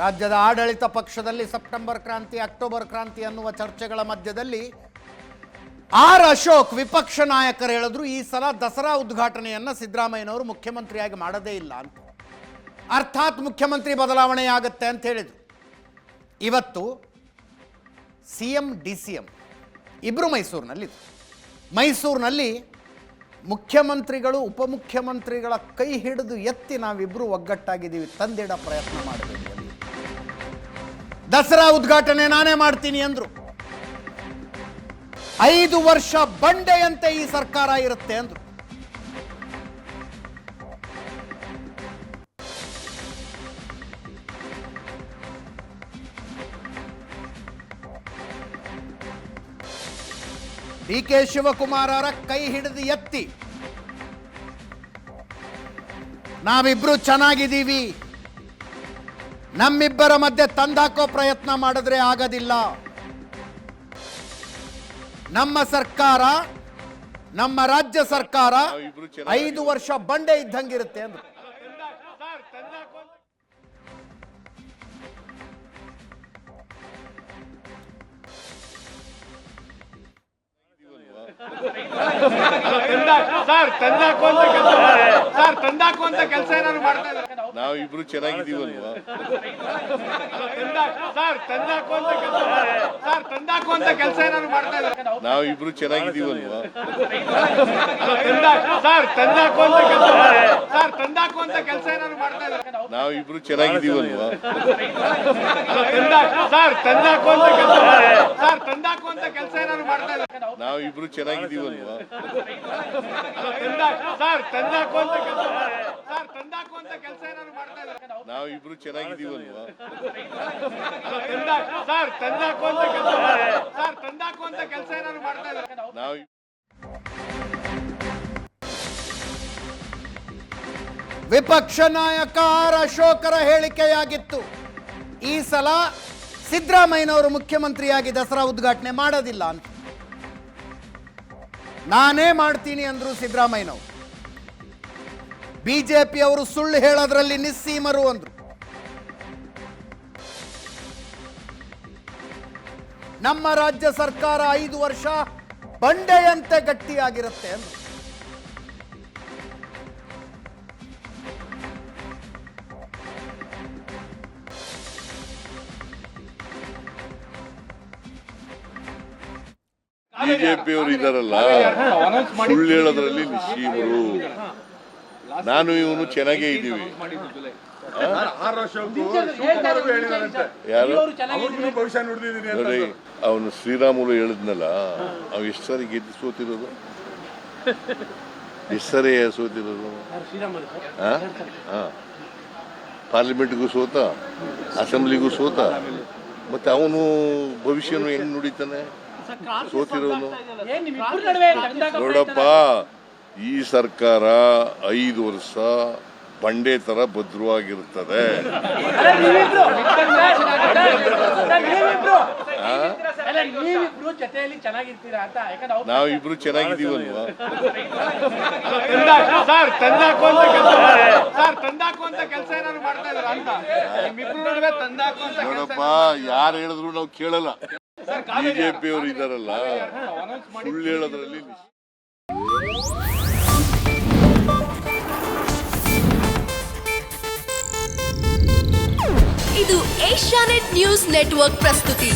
ರಾಜ್ಯದ ಆಡಳಿತ ಪಕ್ಷದಲ್ಲಿ ಸೆಪ್ಟೆಂಬರ್ ಕ್ರಾಂತಿ, ಅಕ್ಟೋಬರ್ ಕ್ರಾಂತಿ ಅನ್ನುವ ಚರ್ಚೆಗಳ ಮಧ್ಯದಲ್ಲಿ ಆರ್ ಅಶೋಕ್ ವಿಪಕ್ಷ ನಾಯಕರು ಹೇಳಿದ್ರು, ಈ ಸಲ ದಸರಾ ಉದ್ಘಾಟನೆಯನ್ನು ಸಿದ್ದರಾಮಯ್ಯನವರು ಮುಖ್ಯಮಂತ್ರಿಯಾಗಿ ಮಾಡದೇ ಇಲ್ಲ ಅಂತ. ಅರ್ಥಾತ್ ಮುಖ್ಯಮಂತ್ರಿ ಬದಲಾವಣೆ ಆಗುತ್ತೆ ಅಂತ ಹೇಳಿದರು. ಇವತ್ತು C M D C M ಇಬ್ಬರು ಮೈಸೂರಿನಲ್ಲಿ ಮೈಸೂರಿನಲ್ಲಿ ಮುಖ್ಯಮಂತ್ರಿಗಳು, ಉಪಮುಖ್ಯಮಂತ್ರಿಗಳ ಕೈ ಹಿಡಿದು ಎತ್ತಿ ನಾವಿಬ್ಬರು ಒಗ್ಗಟ್ಟಾಗಿದ್ದೀವಿ, ತಂದಿಡ ಪ್ರಯತ್ನ ಮಾಡಬೇಕು. ದಸರಾ ಉದ್ಘಾಟನೆ ನಾನೇ ಮಾಡ್ತೀನಿ ಅಂದ್ರು. ಐದು ವರ್ಷ ಬಂಡೆಯಂತೆ ಈ ಸರ್ಕಾರ ಇರುತ್ತೆ ಅಂದ್ರು. ಡಿ ಕೆ ಶಿವಕುಮಾರರ ಕೈ ಹಿಡಿದು ಎತ್ತಿ. ನಾವಿಬ್ರು ಚೆನ್ನಾಗಿದ್ದೀವಿ. ನಮ್ಮಿಬ್ಬರ ಮಧ್ಯೆ ತಂದಾಕೋ ಪ್ರಯತ್ನ ಮಾಡಿದ್ರೆ ಆಗೋದಿಲ್ಲ. ನಮ್ಮ ಸರ್ಕಾರ ನಮ್ಮ ರಾಜ್ಯ ಸರ್ಕಾರ ಐದು ವರ್ಷ ಬಂಡೆ ಇದ್ದಂಗಿರುತ್ತೆ ಅಂದ್ರು. ನಾವು ಇಬ್ರು ಚೆನ್ನಾಗಿದ್ದೀವಲ್ವಾ? ನಾವು ಇಬ್ರು ಚೆನ್ನಾಗಿದ್ದೀವಲ್ವಾ? ನಾವು ಇಬ್ರು ಚೆನ್ನಾಗಿದ್ದೀವಲ್ವಾ? ಸರ್ ತಂದಾಕು ಅಂತ ಕೆಲಸ ಏನಾದ್ರು ಮಾಡ್ತಾ ಇದ್ದಾರೆ? ನಾವು ಇಬ್ರು ಚೆನ್ನಾಗಿದ್ದೀವಲ್ವಾ ಸರ್ ತಂದಾಕು ಅಂತ ಕೆಲಸ ಸರ್ ತಂದಾಕು ಅಂತ ಕೆಲಸ ಏನಾದ್ರು ಮಾಡ್ತಾ ಇದ್ದಾರೆ? ನಾವು ಇಬ್ರು ಚೆನ್ನಾಗಿದ್ದೀವಲ್ವಾ ಸರ್ ತಂದಾಕು ಅಂತ ಕೆಲಸ ಸರ್ ತಂದಾಕು ಅಂತ ಕೆಲಸ ಏನಾದ್ರು ಮಾಡ್ತಾ ಇದ್ದಾರೆ? ನಾವು ವಿಪಕ್ಷ ನಾಯಕ ಆರ್ ಅಶೋಕರ ಹೇಳಿಕೆಯಾಗಿತ್ತು. ಈ ಸಲ ಸಿದ್ದರಾಮಯ್ಯನವರು ಮುಖ್ಯಮಂತ್ರಿಯಾಗಿ ದಸರಾ ಉದ್ಘಾಟನೆ ಮಾಡೋದಿಲ್ಲ ಅಂತ. ನಾನೇ ಮಾಡ್ತೀನಿ ಅಂದ್ರು ಸಿದ್ದರಾಮಯ್ಯನವರು. ಬಿಜೆಪಿ ಅವರು ಸುಳ್ಳು ಹೇಳೋದ್ರಲ್ಲಿ ನಿಸ್ಸೀಮರು ಅಂದ್ರು. ನಮ್ಮ ರಾಜ್ಯ ಸರ್ಕಾರ ಐದು ವರ್ಷ ಬಂಡೆಯಂತೆ ಗಟ್ಟಿಯಾಗಿರುತ್ತೆ ಅಂದ್ರು. ಬಿಜೆಪಿ ಅವರು ಇದಾರಲ್ಲ. ಸುಳ್ಳು ಹೇಳೋದ್ರಲ್ಲಿ ನಿಶೀಮರು ನಾನು ಇವನು ಚೆನ್ನಾಗೇ ಇದ್ದೀವಿ. ಯಾರು? ನೋಡಿ ಅವನು ಶ್ರೀರಾಮುಲು ಹೇಳಿದ್ನಲ್ಲ ಅವ್ ಎಷ್ಟು ಸಾರಿ ಗೆದ್ದು ಸೋತಿರೋದು? ಎಷ್ಟು ಸರಿ ಸೋತಿರೋದು. ಪಾರ್ಲಿಮೆಂಟ್ಗೂ ಸೋತ ಅಸೆಂಬ್ಲಿಗೂ ಸೋತ ಮತ್ತೆ ಅವನು ಭವಿಷ್ಯನು ಹೆಂಗ್ ನುಡಿತಾನೆ? ಸೋತಿರೋನು ನೋಡಪ್ಪ ಈ ಸರ್ಕಾರ ಐದು ವರ್ಷ ಬಂಡೆ ತರ ಭದ್ರವಾಗಿರ್ತದೆ ನಾವಿಬ್ರು ಜೊತೆಯಲ್ಲಿ ಚೆನ್ನಾಗಿರ್ತೀರಾ ಅಂತ ಯಾಕಂದ್ರೆ ಅವ್ರು ನಾವು ಇಬ್ರು ಚೆನ್ನಾಗಿದ್ದೀವಲ್ವಾ? ಸರ್ ತಂದಾಕು ಅಂತ ಕೆಲಸ ಸರ್ ತಂದಾಕು ಅಂತ ಕೆಲಸ ಏನಾದ್ರು ಮಾಡ್ತಾ ಇದಾರೆ ಅಂತ? ನಿಮ್ಮಿಬ್ರು ನಡುವೆ ತಂದಾಕು ಅಂತ ಕೆಲಸ ನೋಡಪ್ಪ ಯಾರು ಹೇಳಿದ್ರು ನಾವು ಕೇಳಲ್ಲ. ಬಿಜೆಪಿ ಅವರು ಇದಾರಲ್ಲ ಸುಳ್ಳು ಹೇಳೋದ್ರಲ್ಲಿ. ಇದು ಏಷ್ಯಾನೆಟ್ ನ್ಯೂಸ್ ನೆಟ್ವರ್ಕ್ ಪ್ರಸ್ತುತಿ.